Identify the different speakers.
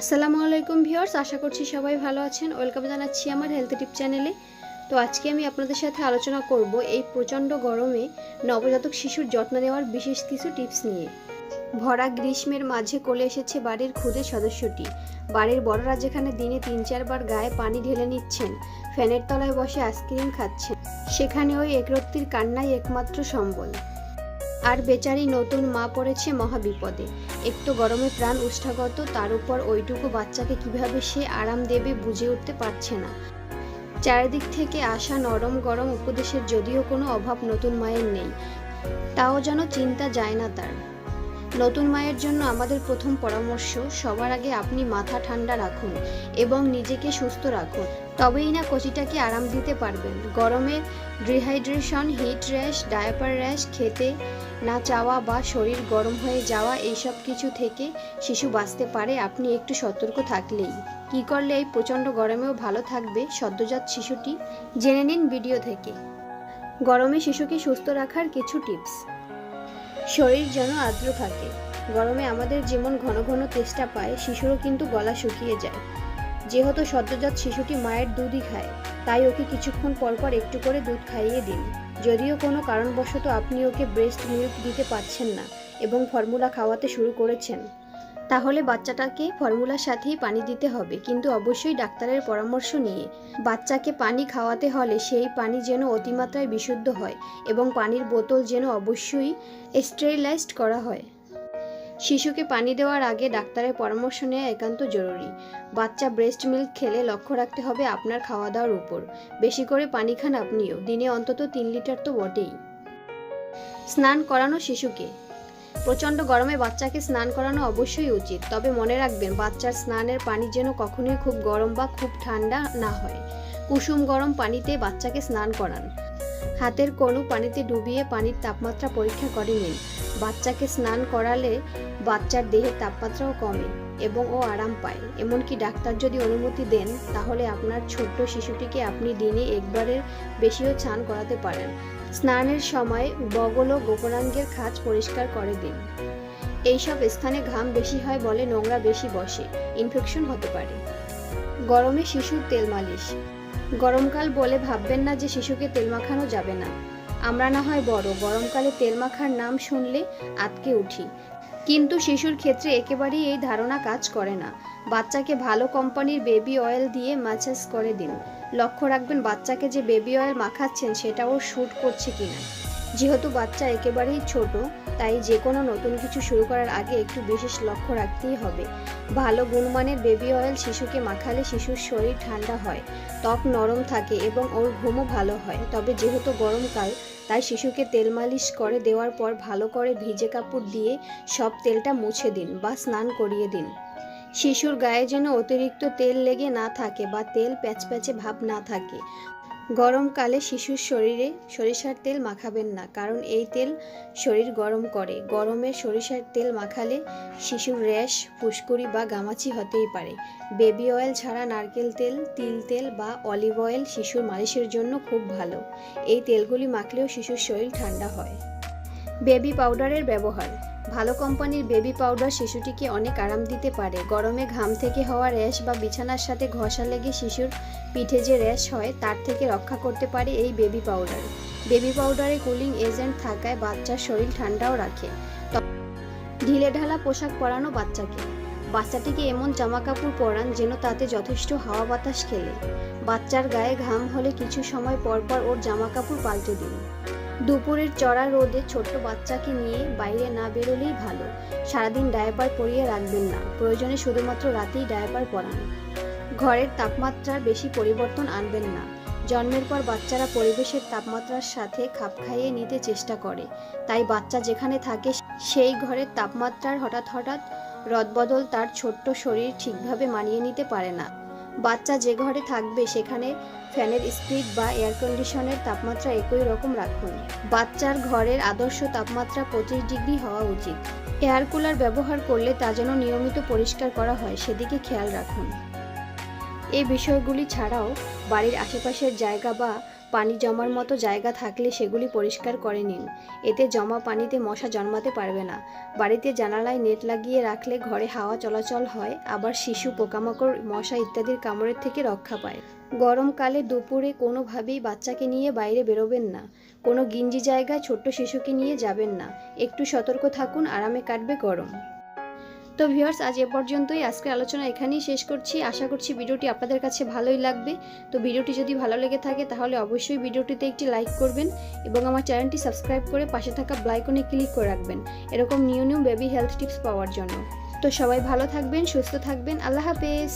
Speaker 1: আসসালামু আলাইকুম ভিউয়ার্স, আশা করছি সবাই ভালো আছেন। ওয়েলকাম জানাচ্ছি আমার হেলথ টিপ চ্যানেলে। তো আজকে আমি আপনাদের সাথে আলোচনা করব এই প্রচণ্ড গরমে নবজাতক শিশুর যত্ন নেওয়ার বিশেষ কিছু টিপস নিয়ে। ভরা গ্রীষ্মের মাঝে কোলে এসেছে বাড়ির ক্ষুদে সদস্যটি। বাড়ির বড়রা যেখানে দিনে তিন চারবার গায়ে পানি ঢেলে নিচ্ছেন, ফ্যানের তলায় বসে আইসক্রিম খাচ্ছেন সেখানে ওই একরত্তির কান্নাই একমাত্র সম্বল। আর বেচারি নতুন মা পড়েছে মহাবিপদে। একটু গরমে প্রাণ উষ্ঠাগত, তার উপর ওইটুকু বাচ্চাকে কীভাবে সে আরাম দেবে বুঝে উঠতে পারছে না। চারিদিক থেকে আসা নরম গরম উপদেশের যদিও কোনো অভাব নতুন মায়ের নেই। তাও যেন চিন্তা যায় না তার। নতুন মায়ের জন্য আমাদের প্রথম পরামর্শ, সবার আগে আপনি মাথা ঠান্ডা রাখুন এবং নিজেকে সুস্থ রাখুন। তবেই না কচিটাকে আরাম দিতে পারবেন। গরমে dehydration heat rash diaper rash খেতে না চাওয়া বা শরীর গরম হয়ে যাওয়া এইসব কিছু থেকে শিশু বাঁচতে পারে, আপনি একটু সতর্ক থাকলেই। কি করলে এই প্রচণ্ড গরমেও ভালো থাকবে? সদ্যজাত শিশুটি। জেনে নিন ভিডিও থেকে। গরমে শিশুকে সুস্থ রাখার কিছু টিপস। শরীর যেন আর্দ্র থাকে। গরমে আমাদের যেমন ঘন ঘন তেষ্টা পায়, শিশুরও কিন্তু গলা শুকিয়ে যায়। যেহেতু সদ্যজাত শিশুটি মায়ের দুধই খায়, তাই ওকে কিছুক্ষণ পরপর একটু করে দুধ খাইয়ে দিন। যদিও কোনো কারণবশত আপনি ওকে ব্রেস্ট মিল্ক দিতে পারছেন না এবং ফর্মুলা খাওয়াতে শুরু করেছেন। তাহলে বাচ্চাটাকে ফর্মুলার সাথেই পানি দিতে হবে, কিন্তু অবশ্যই ডাক্তারের পরামর্শ নিয়ে। বাচ্চাকে পানি খাওয়াতে হলে সেই পানি যেন অতিমাত্রায় বিশুদ্ধ হয় এবং পানির বোতল যেন অবশ্যই স্টেরিলাইজড করা হয়। শিশুকে পানি দেওয়ার আগে ডাক্তারের পরামর্শ নেওয়া একান্ত জরুরি। বাচ্চা ব্রেস্ট মিল্ক খেলে লক্ষ্য রাখতে হবে আপনার খাওয়া দাওয়ার উপর। বেশি করে পানি খান আপনিও, দিনে অন্তত তিন লিটার তো বটেই। স্নান করানো শিশুকে। প্রচণ্ড গরমে বাচ্চাকে স্নান করানো অবশ্যই উচিত। তবে মনে রাখবেন, বাচ্চার স্নানের পানি যেন কখনোই খুব গরম বা খুব ঠান্ডা না হয়। কুসুম গরম পানিতে বাচ্চাকে স্নান করান। হাতের কোনো পানিতে ডুবিয়ে পানির তাপমাত্রা পরীক্ষা করে নিন। বাচ্চাকে স্নান করালে বাচ্চার দেহের তাপমাত্রাও কমে। এবং ও আরাম পায়। এমনকি ডাক্তার যদি অনুমতি দেন, তাহলে আপনার ছোট্ট শিশুটিকে আপনি দিনে একবারের বেশিও স্নান করাতে পারেন। স্নানের সময় বগল ও গোপনাঙ্গের খাঁজ পরিষ্কার করে দিন। এইসব স্থানে ঘাম বেশি হয় বলে নোংরা বেশি বসে। ইনফেকশন হতে পারে। গরমে শিশুর তেল মালিশ। গরমকাল বলে ভাববেন না যে শিশুকে তেল মাখানো যাবে না। আমরা না হয় বড়। গরমকালে তেল মাখার নাম শুনলে আটকে উঠি। কিন্তু শিশুর ক্ষেত্রে একেবারেই এই ধারণা কাজ করে না। বাচ্চাকে ভালো কোম্পানির বেবি অয়েল দিয়ে ম্যাসাজ করে দিন। লক্ষ্য রাখবেন, বাচ্চাকে যে বেবি অয়েল মাখাচ্ছেন, সেটাও শ্যুট করছে কিনা। যেহেতু বাচ্চা একেবারেই ছোট, তাই যে কোনো নতুন কিছু শুরু করার আগে একটু বিশেষ লক্ষ্য রাখতেই হবে। ভালো গুণমানের বেবি অয়েল শিশুকে মাখালে শিশুর শরীর ঠান্ডা হয়, ত্বক নরম থাকে এবং ওর ঘুমও ভালো হয়। তবে যেহেতু গরমকাল, তাই শিশুকে তেল মালিশ করে দেওয়ার পর ভালো করে ভিজে কাপড় দিয়ে সব তেলটা মুছে দিন বা স্নান করিয়ে দিন। শিশুর গায়ে যেন অতিরিক্ত তেল লেগে না থাকে বা তেল প্যাচপ্যাচে ভাব না থাকে। গরমকালে শিশুর শরীরে সরিষার তেল মাখাবেন না, কারণ এই তেল শরীর গরম করে। গরমে সরিষার তেল মাখালে শিশুর র্যাশ ফুসকুড়ি বা গামাচি হতেই পারে। বেবি অয়েল ছাড়া নারকেল তেল, তিল তেল বা অলিভ অয়েল শিশুর মালিশের জন্য খুব ভালো। এই তেলগুলি মাখলেও শিশুর শরীর ঠান্ডা হয়। বেবি পাউডারের ব্যবহার। ভালো কোম্পানির বেবি পাউডার শিশুটিকে অনেক আরাম দিতে পারে। গরমে ঘাম থেকে হওয়া র্যাশ বা বিছানার সাথে ঘষা লেগে শিশুর পিঠে যে র্যাশ হয়, তার থেকে রক্ষা করতে পারে এই বেবি পাউডার। বেবি পাউডারে কুলিং এজেন্ট থাকায় বাচ্চার শরীর ঠান্ডাও রাখে। ঢিলে ঢালা পোশাক পরানো বাচ্চাকে। বাচ্চাটিকে এমন জামা কাপড় পরান যেন তাতে যথেষ্ট হাওয়া বাতাস খেলে। বাচ্চার গায়ে ঘাম হলে কিছু সময় পর পর ওর জামা কাপড় পাল্টে দিন। দুপুরের চড়া রোদে ছোট্ট বাচ্চাকে নিয়ে বাইরে না বেরোলেই ভালো। সারাদিন ডায়াপার পরিয়ে রাখবেন না। প্রয়োজনে শুধুমাত্র রাতেই ডায়াপার পরান। ঘরের তাপমাত্রার বেশি পরিবর্তন আনবেন না। জন্মের পর বাচ্চারা পরিবেশের তাপমাত্রার সাথে খাপ খাইয়ে নিতে চেষ্টা করে। তাই বাচ্চা যেখানে থাকে, সেই ঘরের তাপমাত্রার হঠাৎ হঠাৎ রদবদল তার ছোট্ট শরীর ঠিকভাবে মানিয়ে নিতে পারে না। বাচ্চা যে ঘরে থাকবে, সেখানে ফ্যানের স্পিড বা এয়ার কন্ডিশনের তাপমাত্রা একই রকম রাখুন। বাচ্চার ঘরের আদর্শ তাপমাত্রা পঁচিশ ডিগ্রি হওয়া উচিত। এয়ার কুলার ব্যবহার করলে তা যেন নিয়মিত পরিষ্কার করা হয়, সেদিকে খেয়াল রাখুন। এই বিষয়গুলি ছাড়াও বাড়ির আশেপাশের জায়গা বা পানি জমার মতো জায়গা থাকলে সেগুলি পরিষ্কার করে নিন। এতে জমা পানিতে মশা জন্মাতে পারবে না। বাড়িতে জানালায় নেট লাগিয়ে রাখলে ঘরে হাওয়া চলাচল হয়, আবার শিশু, পোকামাকড়, মশা ইত্যাদির কামড়ের থেকে রক্ষা পায়। গরমকালে দুপুরে কোনোভাবেই বাচ্চাকে নিয়ে বাইরে বেরোবেন না। কোনো গিঞ্জি জায়গায় ছোট্ট শিশুকে নিয়ে যাবেন না। একটু সতর্ক থাকুন, আরামে কাটবে গরম। তো ভিউয়ার্স, আজ এ পর্যন্তই। আজকের আলোচনা এখানেই শেষ করছি। আশা করছি ভিডিওটি আপনাদের কাছে ভালোই লাগবে। তো ভিডিওটি যদি ভালো লেগে থাকে, তাহলে অবশ্যই ভিডিওটিতে একটি লাইক করবেন এবং আমার চ্যানেলটি সাবস্ক্রাইব করে পাশে থাকা ব্লাইকনে ক্লিক করে রাখবেন। এরকম new new baby health tips পাওয়ার জন্য। তো সবাই ভালো থাকবেন, সুস্থ থাকবেন। আল্লাহ হাফেজ।